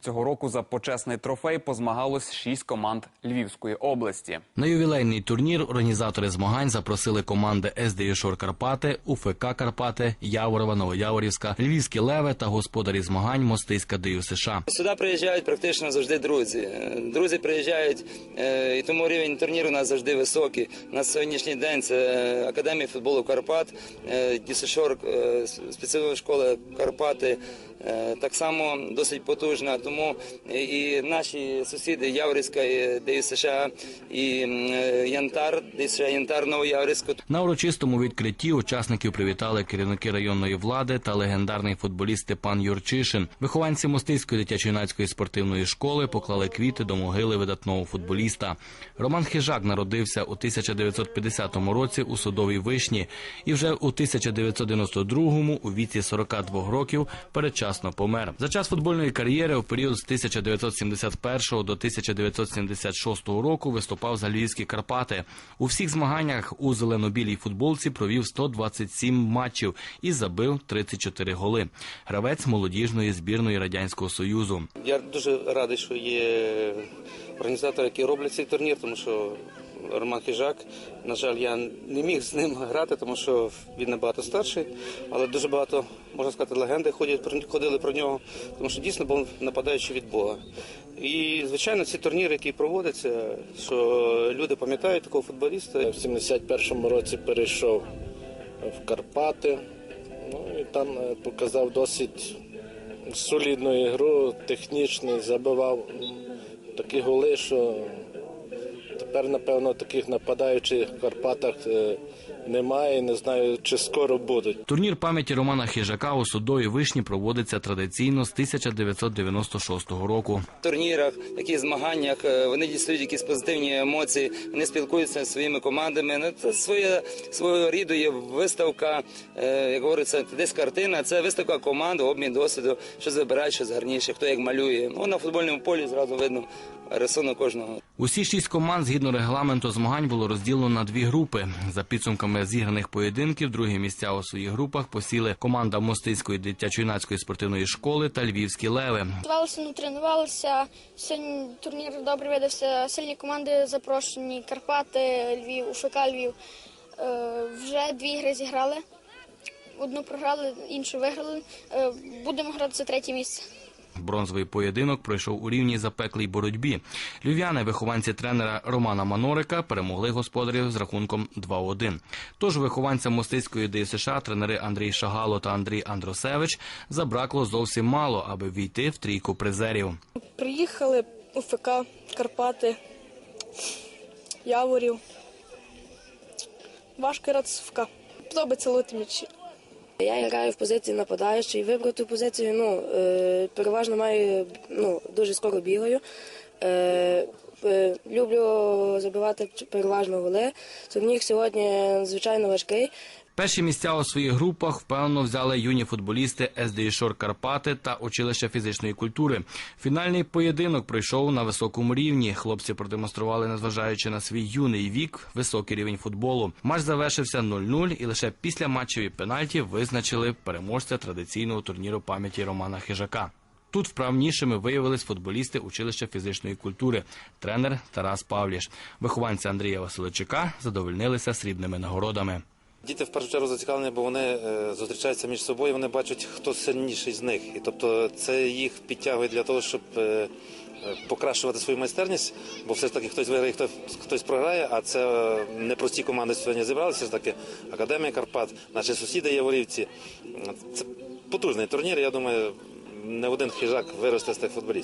Цього року за почесний трофей позмагалось шість команд Львівської області. На ювілейний турнір організатори змагань запросили команди СДЮ Шор Карпати, УФК Карпати, Яворова, Новояворівська, Львівські Леви та господарі змагань Мостиська ДЮ США. Сюди приїжджають практично завжди друзі. Друзі приїжджають, е, і тому рівень турніру у нас завжди високий. У нас сьогоднішній день це е, Академія футболу Карпат, е, Дісишор, спеціальна школа Карпати. Так само досить потужна, тому і- і наші сусіди Яворівська, і США і е, Янтар, ДЮ США Янтар Новояворівську. На урочистому відкритті учасників привітали керівники районної влади та легендарний футболіст Степан Юрчишин. Вихованці Мостиської дитячо-юнацької спортивної школи поклали квіти до могили видатного футболіста. Роман Хижак народився у 1950 році у судовій вишні і вже у 1992 у віці 42 років передчасно помер. За час футбольної кар'єри період з 1971 до 1976 року виступав за Львівські Карпати. У всіх змаганнях у зелено-білій футболці провів 127 матчів і забив 34 голи. Гравець молодіжної збірної радянського союзу. Я дуже радий, що є організатори, які роблять цей турнір, тому що Роман Хижак, на жаль, я не міг з ним грати, тому що він набагато старший, але дуже багато, можна сказати, легенди ходять, ходили про нього, тому що дійсно був нападаючий від Бога. І, звичайно, ці турніри, які проводяться, що люди пам'ятають такого футболіста. В 71-му році перейшов в Карпати. Ну і там е, показав досить солідну ігру, технічний, забивав такі голи, що тепер, напевно, таких нападаючих в Карпатах е, немає. Не знаю, чи скоро будуть. Турнір пам'яті Романа Хижака у судовій вишні проводиться традиційно з 1996 року. турнірах, таких змаганнях е, вони дістають якісь позитивні емоції, вони спілкуються зі своїми командами. Ну, це своє свого ріду є виставка, е, як говориться, десь картина. Це виставка команд, обмін досвіду, що вибирають, що гарніше, хто як малює. Ну на футбольному полі зразу видно рисунок кожного. Усі шість команд згідно регламенту змагань було розділено на дві групи. За підсумками зіграних поєдинків, другі місця у своїх групах посіли команда Мостицької дитячо-юнацької спортивної школи та Львівські леви. Тренувалися, ну тренувалися. Сьогодні турнір добре видався. Сильні команди запрошені. Карпати, Львів, УФК Львів. Е, вже дві гри зіграли. Одну програли, іншу виграли. Е, будемо грати за третє місце. Бронзовий поєдинок пройшов у рівній запеклій боротьбі. Львів'яни, вихованці тренера Романа Манорика, перемогли господарів з рахунком 2-1. Тож вихованцям Мостицької ДСШ тренери Андрій Шагало та Андрій Андросевич забракло зовсім мало, аби війти в трійку призерів. Приїхали УФК, Карпати, Яворів. З УФК. Подобається ловити м'ячі. Я граю в позиції нападаючої. Вибрав ту позицію, ну, е, переважно маю, ну, дуже скоро бігаю. Е, люблю забивати переважно голи. Турнір сьогодні звичайно важкий. Перші місця у своїх групах впевнено взяли юні футболісти СДІ Шор Карпати та училища фізичної культури. Фінальний поєдинок пройшов на високому рівні. Хлопці продемонстрували, незважаючи на свій юний вік, високий рівень футболу. Матч завершився 0-0 і лише після матчеві пенальті визначили переможця традиційного турніру пам'яті Романа Хижака. Тут вправнішими виявились футболісти училища фізичної культури, тренер Тарас Павліш. Вихованці Андрія Василичика задовольнилися срібними нагородами. Діти в першу чергу зацікавлені, бо вони е, зустрічаються між собою, вони бачать, хто сильніший з них. І тобто це їх підтягує для того, щоб е, е, покращувати свою майстерність, бо все ж таки хтось виграє, хтось, хтось програє, а це е, непрості команди сьогодні зібралися. Ж таки Академія Карпат, наші сусіди Яворівці. Це потужний турнір. Я думаю, не один хижак виросте з тих футболістів.